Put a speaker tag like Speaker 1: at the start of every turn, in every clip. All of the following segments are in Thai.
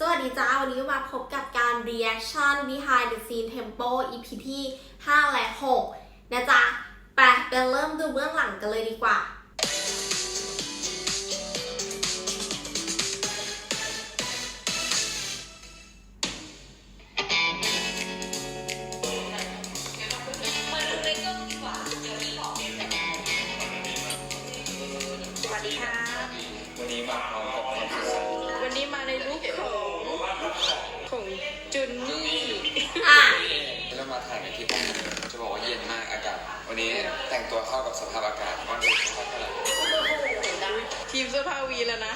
Speaker 1: สวัสดีจ้า วันนี้มาพบกับการ reaction behind the scene tempo EP ที่ 5 และ 6 นะจ๊ะ ไปไปเริ่มดูเบื้องหลังกันเลยดีกว่า
Speaker 2: สวัสดีครับ
Speaker 3: วันนี้มาพร้อม มาถ่ายกันที่ห้องจะบอกว่าเย็นมากอากาศ วันนี้แต่งตัวเข้ากับสภาพอากาศวันนี้เท่าไหร่
Speaker 2: ทีมเสื้อผ้าวีแล้วนะ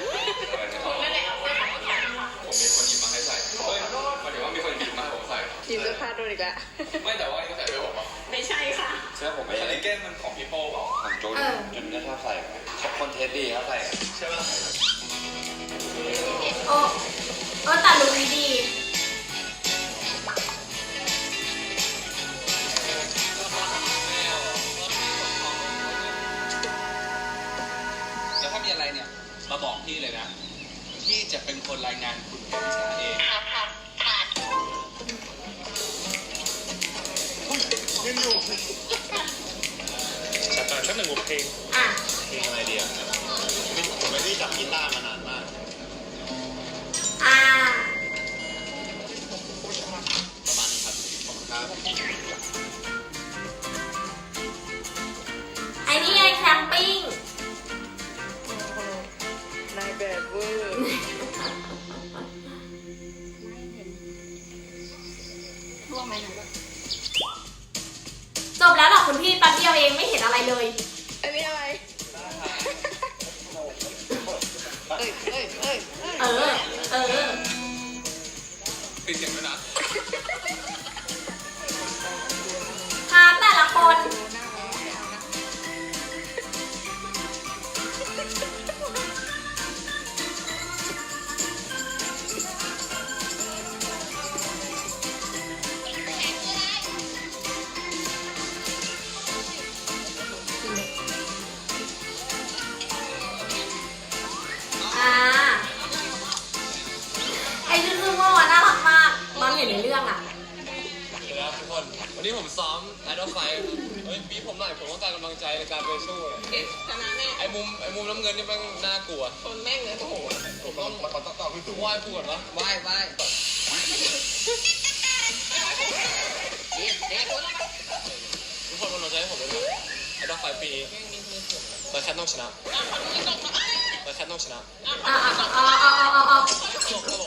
Speaker 3: ผมมีคนหยิบมาให้ใส่เฮ้ยหมายถึงว่ามีคนหยิบมาให้ผมใส่
Speaker 2: ทีมเสื้อผ้าโดนอีกแล้ว
Speaker 3: ไม่แต่ว่านี่ก็ใส่ด้วยผมอะ
Speaker 2: ไม่ใช่ค่ะ
Speaker 3: เสื้อผมไม่ใช่เก้นมันของพี่โป้เปล่าของโจนจนได้ชอบใส่คนเทสดีเขาใส่ใช่ไหม
Speaker 1: ล
Speaker 4: งอะ
Speaker 5: เพลงอะไรดีอะผมไม่ได้จับกีตาร์มานานมาก
Speaker 1: อะ
Speaker 5: ประมาณนี้ครับขอบคุณครับ
Speaker 1: ไอ้นี่ไงแคมปิ้ง
Speaker 2: นายแบบเวอร์
Speaker 1: จบแล้วเหรอคุณพี่แป๊บเดียวเองไม่เห็นอะไรเลย
Speaker 2: เออ เอ
Speaker 1: อ
Speaker 4: ปิดเสียงด้วยนะ
Speaker 1: พาแต่ละคน
Speaker 4: วันนี้ผมซ้อมไอดอลไฟเฮ้ยบีบผมหน่อยผมต้องการกำลังใจในการไปสู้อะ
Speaker 2: เอ๊ะชนะแน่
Speaker 4: ไอ้มุมไอ้มุมน้ำเงินนี่มันน่ากลัว
Speaker 2: คนแม่งเลยโอ้โห
Speaker 4: ผมต้องมันต้องต้องพี่ตู่ไหว้พูดก่อนวะไหว้ไหว้
Speaker 2: เอ๊ะเอ๊ะ
Speaker 4: ทุกคนกำลังใจให้ผมด้วยนะไอดอลไฟปีนี้เราแค่ต้องชนะเราแค่ต้องชนะ
Speaker 1: อ่าอ่าอ่าอ่าอ่าอ่า
Speaker 4: จบครับผ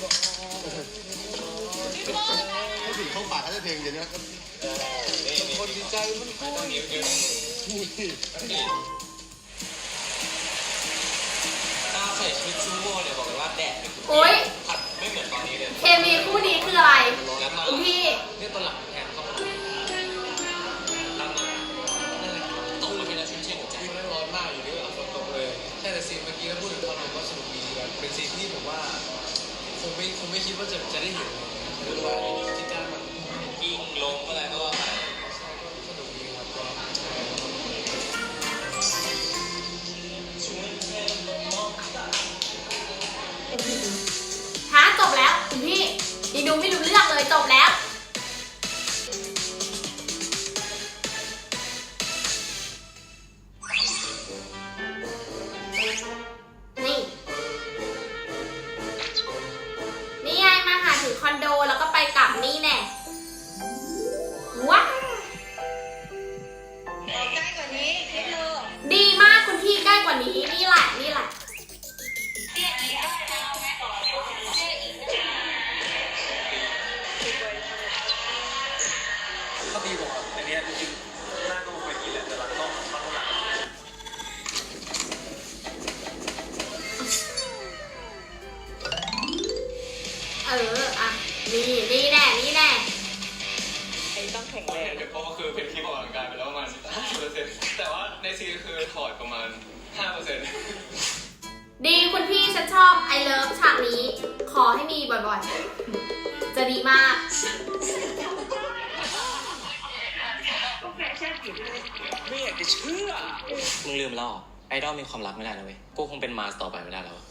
Speaker 1: เคย
Speaker 4: บอก
Speaker 5: ถ้าถึงเข้าปากเขาจะเพลงอย่างนี้
Speaker 4: คนดีใจมันไม่ต้องนิ้วนิ้วตาใส่ชุดซูโม่เนี่ยบอกเลยว่าแดด
Speaker 1: โอ๊ย
Speaker 4: ผัดไม่เหมือนตอนนี้เลย
Speaker 1: เคมีคู่นี้คืออะไร
Speaker 4: แล้วมา
Speaker 1: คุณพี่
Speaker 4: เนี่ยตอนหลังแคงไม่คงไม่คิดว่าจะจะได้เห็นหรือว่าที่การแบบกิ้งลงอะไรก็ว่าไปสนุกดีครับก็
Speaker 1: ฮะจบแล้วคุณพี่ยังดูไม่รู้เรื่องเลยจบแล้ว ฉันชอบไอเลิฟฉากนี้ ขอให้มีบ่อยๆ จะดีมาก
Speaker 4: ไม่อยากจะเชื่อ มึงลืมแล้วเหรอไอดอลมีความรักไม่ได้นะเว้ย กูคงเป็นมาสต่อไปไม่ได้แล้วอะ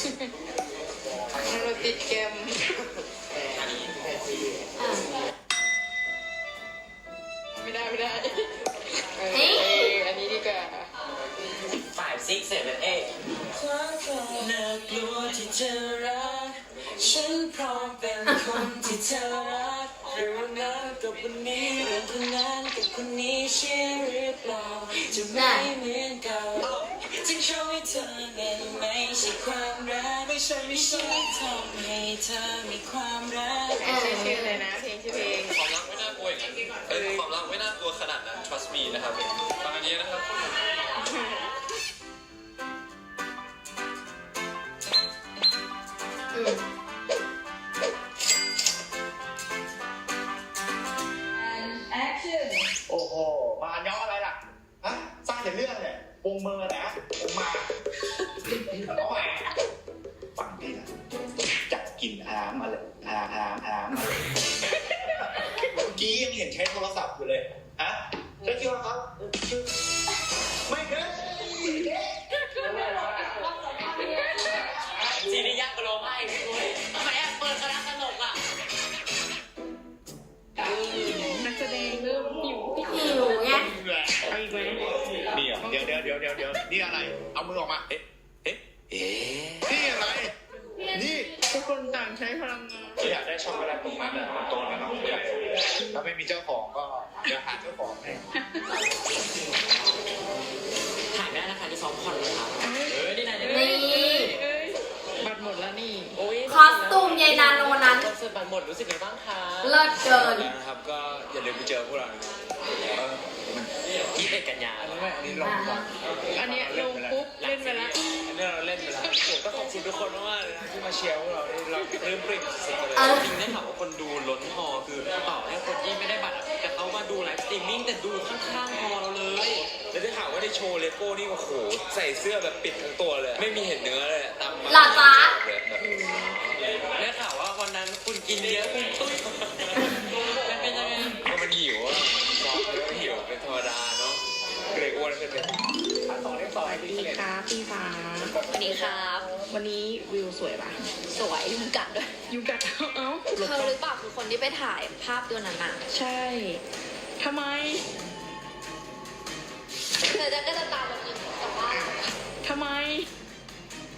Speaker 2: เราติดเกมไม่ได้ไม่ได้เออเอออันนี้ดีกว่า
Speaker 4: five six seven eight น่ากลัวที่เธอรัก ฉันพร้อมเป็นคนที่เธอรักเรื่องนั้นกับวันนี้เรื่องคนนั้นกับคนนี้ใช่หรือเปล่าจะไม่เหมือนเก่า จึงชอบให้เธอนั้นไม่ใช่ความรักไม่ใช่ไม่ใช่ทำให้เธอมีความรัก
Speaker 1: เออ
Speaker 2: ชื่อเลยนะเพลงชื่อเพลง
Speaker 4: ความรักไม่น่ากลัวอย่างนั้นเออความรักไม่น่ากลัวขนาดนั้น trust me นะครับฟังอันนี้นะครับ
Speaker 1: อืม
Speaker 5: องเนี่ยวงเมือนะวงมาเอาใหม่ฟังพี่นะจับกลิ่นอามาเลยอาอาอามาเลยเมื่อกี้ยังเห็นใช้โทรศัพท์อยู่เลยฮะแล้วคิดว่า
Speaker 4: ค
Speaker 2: รับาไม่
Speaker 5: มีเจ้าของก็เดี๋ยวหาเจ้าของให้
Speaker 4: ถ่ายได้นะคะที่ซ้อมคอนเลยครับเออนี่นาย
Speaker 1: นี่
Speaker 2: เอ้ยบัตรหมดแล้วนี่
Speaker 4: โอ้ย
Speaker 1: คอสตูมยายนาโนนั้น
Speaker 4: คอนเสิร์ตบัตรหมดรู้สึกไงบ้างคะ
Speaker 1: เลิศเกิน
Speaker 4: แล้วนะครับก็อย่าลืมไปเจอพวกเรายี่สิบเอ็ดกันยา
Speaker 5: อันนี้ไม่อันนี้ลอง
Speaker 4: คุณทุกคนมากๆเลยนะที่มาเชียร์พวกเราเราเริ่มปริ่มสุดๆเลย
Speaker 1: เออ
Speaker 4: จริงได้ข่าวว่าคนดูล้นฮอคือต่อให้คนที่ไม่ได้บัตรอะแต่เขามาดูไลฟ์สตรีมมิ่งแต่ดูข้างๆฮอเราเลย แล้วได้ข่าวว่าได้โชว์เลโก้นี่โอ้โหใส่เสื้อแบบปิดทั้งตัวเลย ไม่มีเห็นเนื้อเลยตาม
Speaker 1: หล่อจ๊ะ
Speaker 4: แกัด
Speaker 5: ด้
Speaker 2: วย
Speaker 6: ยุงกัด
Speaker 2: เอ้า
Speaker 6: เธอหรือเปล่าคือคนที่ไปถ่ายภาพตัวนั้นน่ะ
Speaker 2: ใช่ทำไม
Speaker 6: เธอจะก็จะตามแบบนี้แต่ว่า
Speaker 2: ทำไม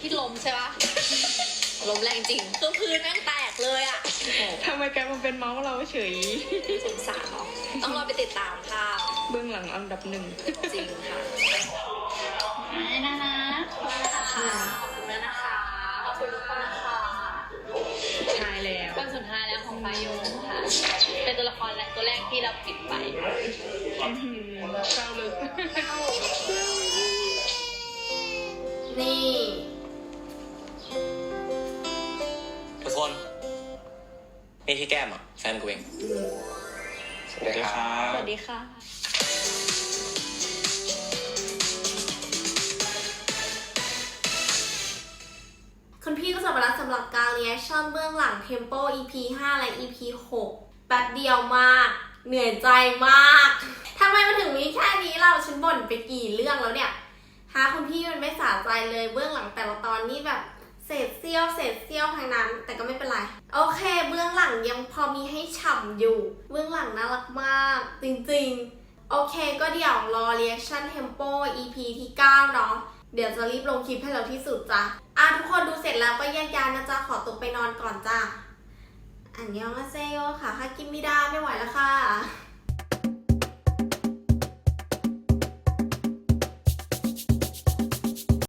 Speaker 6: พี่ลมใช่ปะ ลมแรงจริงคือพื้นแม่งแตกเลยอะ
Speaker 2: ทำไมกลายมาเป็นเมาส์เราเฉย
Speaker 6: สงสารเนาะต้องรอไปติดตามภาพ
Speaker 2: เบื้องหลังอันดับหนึ่ง
Speaker 6: จริงค่ะไม่นะนะขอบคุณนะคะขอบคุณนะคะขอบคุณทุกคนนะคะ
Speaker 2: ทาย แล้ว
Speaker 6: วันสุดท้ายแล้วของฟาโยค่ะ เป็นตัวละครแรกตัวแรกที่เราปิดไป
Speaker 2: อื้อหือเศร้าเลย
Speaker 1: นี่
Speaker 4: ทุกคน นี่พี่แก้มอะ แฟนกูเอง
Speaker 3: สวัสดีครับ
Speaker 6: สวัสดีค่ะ
Speaker 1: คุณพี่ก็จบไปแล้วสำหรับการเรียชั่นเบื้องหลัง Tempo EP 5 และ EP 6 แป๊บเดียวมาก เหนื่อยใจมากทำไมมันถึงมีแค่นี้เราฉันบ่นไปกี่เรื่องแล้วเนี่ยหาคุณพี่มันไม่สาใจเลยเบื้องหลังแต่ละตอนนี่แบบเศษเสี้ยวเศษเสี้ยวทางนั้น แต่ก็ไม่เป็นไร โอเค เบื้องหลังยังพอมีให้ฉ่ำอยู่ เบื้องหลังน่ารักมาก จริงๆ โอเค ก็เดี๋ยวรอ reaction tempo EP ที่ 9 เนาะ เดี๋ยวจะรีบลงคลิปให้เราที่สุดจ้ะอะทุกคนดูเสร็จแล้วก็แยกย้ายนะจ๊ะขอตัวไปนอนก่อนจ้ะอันยองอาเซโยค่ะค่ากินไม่ได้ไม่ไหวแล้วค่ะ